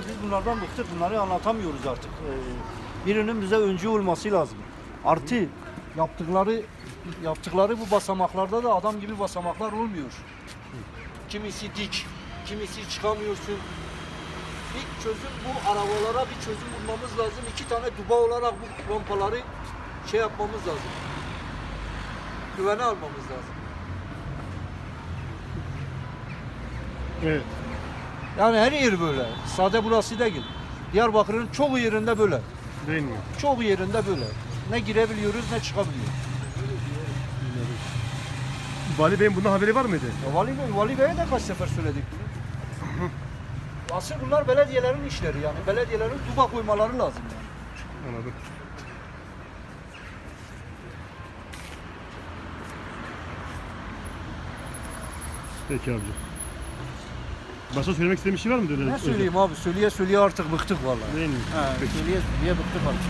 Biz bunlardan bıktık, bunları anlatamıyoruz artık. Ee, birinin bize öncü olması lazım. Artı yaptıkları yaptıkları bu basamaklarda da adam gibi basamaklar olmuyor. Kimisi dik, kimisi çıkamıyorsun. Bir çözüm bu arabalara bir çözüm bulmamız lazım. İki tane duba olarak bu rampaları şey yapmamız lazım. Güvene almamız lazım. Evet. Yani her yer böyle. Sade burası değil. Diyarbakır'ın çoğu yerinde böyle. Değil mi? Çoğu yerinde böyle. Ne girebiliyoruz ne çıkabiliyoruz. Vali Bey'in bundan haberi var mıydı? Ya Vali, Bey, Vali Bey'e de kaç sefer söyledik bunu. Asıl bunlar belediyelerin işleri yani. Belediyelerin duba koymaları lazım yani. Anladım. Peki abici. Başka söylemek istediğin bir şey var mı? Ne söyleyeyim abi? Söyleye söyleye artık bıktık vallahi. Değil mi? He, söyleye söyleye bıktık artık.